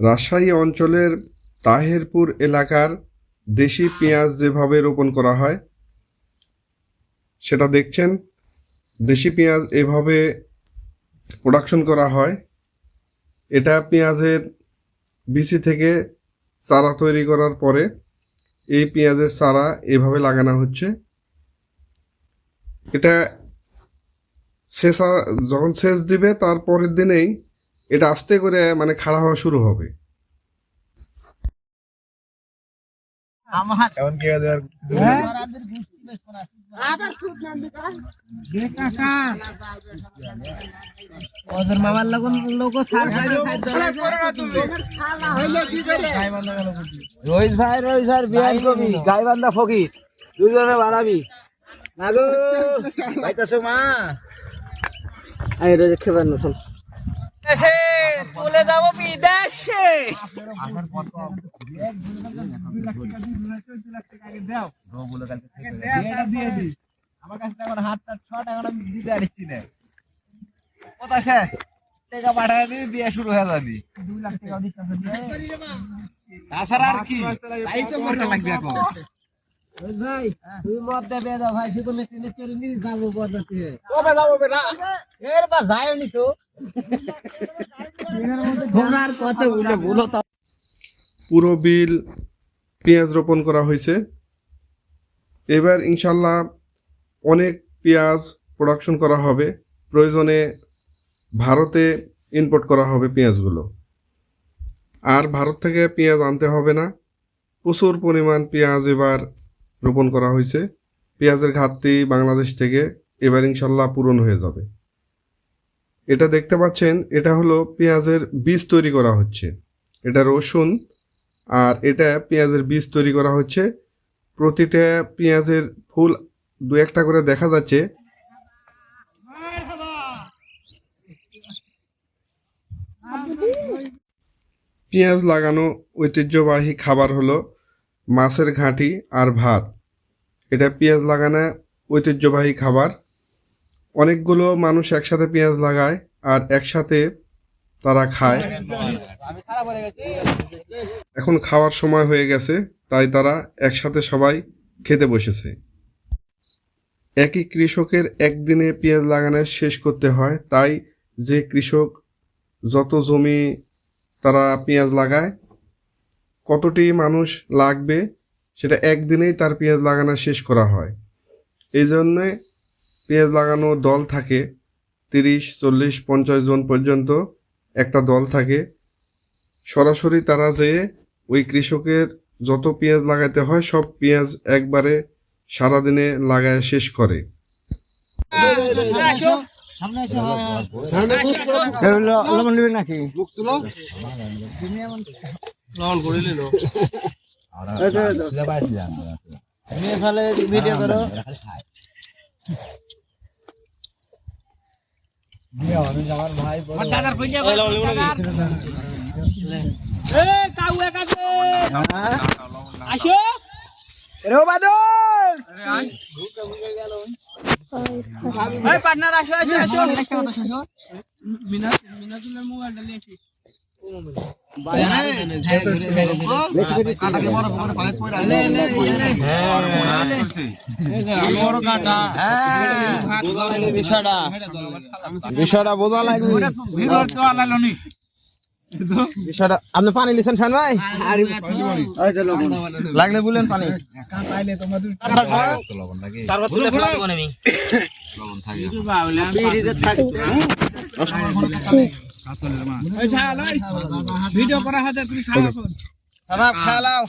রাজশাহী অঞ্চলের তাহেরপুর এলাকার দেশি পেঁয়াজ যেভাবে রোপণ করা হয়, সেটা দেখছেন। দেশি পেঁয়াজ এভাবে প্রোডাকশন করা হয়। এটা পেঁয়াজের বিচি থেকে চারা তৈরি করার পরে এই পেঁয়াজের চারা এভাবে লাগানো হচ্ছে। এটা শেষা যখন শেষ দিবে তার পরের দিনেই এটা আস্তে করে মানে খাড়া হওয়া শুরু হবে। দেওয়ার মামার লগন লোক রোহিত ভাই রোহিত ভাই বিয়ান কবি গাইবান্ধা ফকির। দুজনে বাড়াবি না গো মা। রে খেবার নতুন দেশে চলে যাব বিদেশে। আমার কাছে এখন হাত টাত ছ টাকা আমি দিতে পারছি না কথা শেষ। টাকা পাঠায় দিবি বিয়ে শুরু হয়ে যাবি। দুই লাখ টাকা তাছাড়া আর কি? তাই তো করতে লাগবে এখন। ভাই তুই মদ দেবে দাও ভাই জীবনে কিনে চলে নি যাব বদতে কবে যাব বেটা এর বা যায়নি তো। ঘোড়ার কত উলে ভুলো তো পুরো বিল পেঁয়াজ রোপণ করা হয়েছে। এবার ইনশাল্লাহ অনেক পেঁয়াজ প্রোডাকশন করা হবে। প্রয়োজনে ভারতে ইম্পোর্ট করা হবে পেঁয়াজগুলো। আর ভারত থেকে পেঁয়াজ আনতে হবে না। প্রচুর পরিমাণ পেঁয়াজ এবার রোপণ করা হয়েছে। পেঁয়াজের ঘাটতি বাংলাদেশ থেকে এবার ইনশাল্লাহ পূরণ হয়ে যাবে। এটা দেখতে পাচ্ছেন, এটা হলো পেঁয়াজের বীজ তৈরি করা হচ্ছে। এটা রসুন, আর এটা পেঁয়াজের বীজ তৈরি করা হচ্ছে। প্রতিটা পেঁয়াজের ফুল দু একটা করে দেখা যাচ্ছে। পেঁয়াজ লাগানো ঐতিহ্যবাহী খাবার হলো মাছের ঘাঁটি আর ভাত। এটা পেঁয়াজ লাগানো ঐতিহ্যবাহী খাবার। অনেকগুলো মানুষ একসাথে পেঁয়াজ লাগায় আর একসাথে তারা খায়। এখন খাওয়ার সময় হয়ে গেছে, তাই তারা একসাথে সবাই খেতে বসেছে। একই কৃষকের একদিনে পেঁয়াজ লাগানো শেষ করতে হয়, তাই যে কৃষক যত জমি তারা পেঁয়াজ লাগায়, কতটি মানুষ লাগবে সেটা একদিনেই তার পেঁয়াজ লাগানো শেষ করা হয়। এই জন্যে পেঁয়াজ লাগানো দল থাকে তিরিশ চল্লিশ পঞ্চাশ জন পর্যন্ত একটা দল থাকে। সরাসরি তারা যেয়ে ওই কৃষকের যত পেঁয়াজ লাগাইতে হয় সব পেঁয়াজ একবারে সারাদিনে লাগায় শেষ করে। নাকি? নিয়ে ফেলে ভিডিও করো আমার ভাই আসো রে বাদল পার্টনার আসো আসো আসো বিষয়টা বোঝা লাগবে। বিষয়টা আপনি পানি নিছেন শান ভাই? লাগলে বলেন পানি। দেবো আমি ভিডিও করা হাতে তুমি খাও খারাপ খেলাও